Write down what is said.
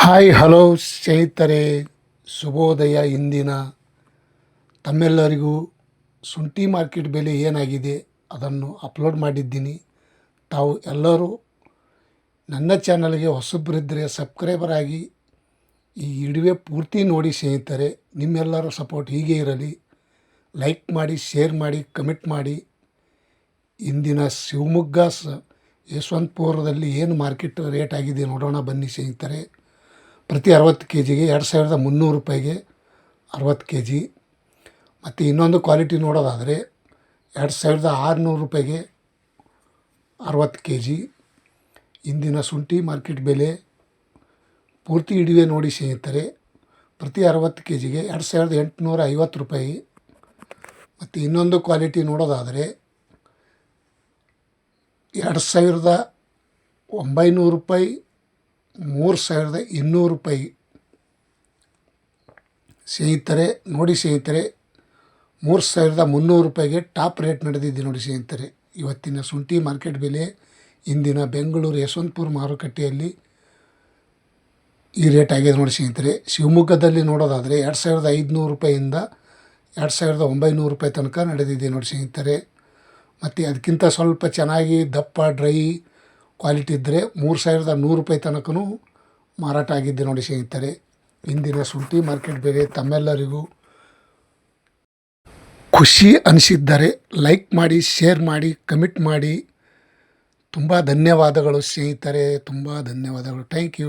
Hi, hello ಸ್ನೇಹಿತರೆ. ಶುಭೋದಯ ಇಂದಿನ. ತಮ್ಮೆಲ್ಲರಿಗೂ ಶುಂಠಿ ಮಾರ್ಕೆಟ್ ಬೆಲೆ ಏನಾಗಿದೆ ಅದನ್ನು ಅಪ್ಲೋಡ್ ಮಾಡಿದ್ದೀನಿ. ತಾವು ಎಲ್ಲರೂ ನನ್ನ ಚಾನಲ್ಗೆ ಹೊಸಬ್ರಿದ್ರೆ ಸಬ್ಸ್ಕ್ರೈಬರ್ ಆಗಿ ಈ ಇಡುವೆ ಪೂರ್ತಿ ನೋಡಿ ಸ್ನೇಹಿತರೆ. ನಿಮ್ಮೆಲ್ಲರ ಸಪೋರ್ಟ್ ಹೀಗೆ ಇರಲಿ. ಲೈಕ್ ಮಾಡಿ, ಶೇರ್ ಮಾಡಿ, ಕಮೆಂಟ್ ಮಾಡಿ. ಇಂದಿನ ಶಿವಮೊಗ್ಗ ಸ ಯಶವಂತಪುರದಲ್ಲಿ ಏನು ಮಾರ್ಕೆಟ್ ರೇಟ್ ಆಗಿದೆ ನೋಡೋಣ ಬನ್ನಿ ಸ್ನೇಹಿತರೆ. ಪ್ರತಿ ಅರವತ್ತು ಕೆ ಜಿಗೆ ಎರಡು ಸಾವಿರದ ಮುನ್ನೂರು ರೂಪಾಯಿಗೆ ಅರವತ್ತು ಕೆ ಜಿ ಮತ್ತು ಇನ್ನೊಂದು ಕ್ವಾಲಿಟಿ ನೋಡೋದಾದರೆ ಎರಡು ಸಾವಿರದ ಆರುನೂರು ರೂಪಾಯಿಗೆ ಅರವತ್ತು ಕೆ ಜಿ ಇಂದಿನ ಶುಂಠಿ ಮಾರ್ಕೆಟ್ ಬೆಲೆ ಪೂರ್ತಿ ಹಿಡಿವೆ ನೋಡಿ ಸ್ನೇಹಿತರೆ, ಪ್ರತಿ ಅರವತ್ತು ಕೆ ಜಿಗೆ ಎರಡು ಸಾವಿರದ ಎಂಟುನೂರ ಐವತ್ತು ರೂಪಾಯಿ. ಮತ್ತು ಇನ್ನೊಂದು ಕ್ವಾಲಿಟಿ ನೋಡೋದಾದರೆ ಎರಡು ಸಾವಿರದ ಒಂಬೈನೂರು ರೂಪಾಯಿ ಮೂರು ಸಾವಿರದ ಇನ್ನೂರು ರೂಪಾಯಿ. ಸ್ನೇಹಿತರೆ, ನೋಡಿ ಸ್ನೇಹಿತರೆ, ಮೂರು ಸಾವಿರದ ಮುನ್ನೂರು ರೂಪಾಯಿಗೆ ಟಾಪ್ ರೇಟ್ ನಡೆದಿದೆ ನೋಡಿ ಸ್ನೇಹಿತರೆ. ಇವತ್ತಿನ ಶುಂಠಿ ಮಾರ್ಕೆಟ್ ಬೆಲೆ, ಇಂದಿನ ಬೆಂಗಳೂರು ಯಶವಂತಪುರ ಮಾರುಕಟ್ಟೆಯಲ್ಲಿ ಈ ರೇಟ್ ಆಗಿದೆ ನೋಡಿ ಸ್ನೇಹಿತರೆ. ಶಿವಮೊಗ್ಗದಲ್ಲಿ ನೋಡೋದಾದರೆ ಎರಡು ಸಾವಿರದ ಐದುನೂರು ರೂಪಾಯಿಯಿಂದ ಎರಡು ಸಾವಿರದ ಒಂಬೈನೂರು ರೂಪಾಯಿ ತನಕ ನಡೆದಿದೆ ನೋಡಿ ಸ್ನೇಹಿತರೆ. ಮತ್ತು ಅದಕ್ಕಿಂತ ಸ್ವಲ್ಪ ಚೆನ್ನಾಗಿ ದಪ್ಪ, ಡ್ರೈ ಕ್ವಾಲಿಟಿ ಇದ್ದರೆ ಮೂರು ಸಾವಿರದ ನೂರು ರೂಪಾಯಿ ತನಕನೂ ಮಾರಾಟ ಆಗಿದ್ದೆ ನೋಡಿ ಸ್ನೇಹಿತರೆ. ಇಂದಿನ ಶುಂಠಿ ಮಾರ್ಕೆಟ್ ಬೇರೆ ತಮ್ಮೆಲ್ಲರಿಗೂ ಖುಷಿ ಅನಿಸಿದ್ದರೆ ಲೈಕ್ ಮಾಡಿ, ಶೇರ್ ಮಾಡಿ, ಕಮೆಂಟ್ ಮಾಡಿ. ತುಂಬ ಧನ್ಯವಾದಗಳು ಸ್ನೇಹಿತರೆ. ತುಂಬ ಧನ್ಯವಾದಗಳು. Thank you.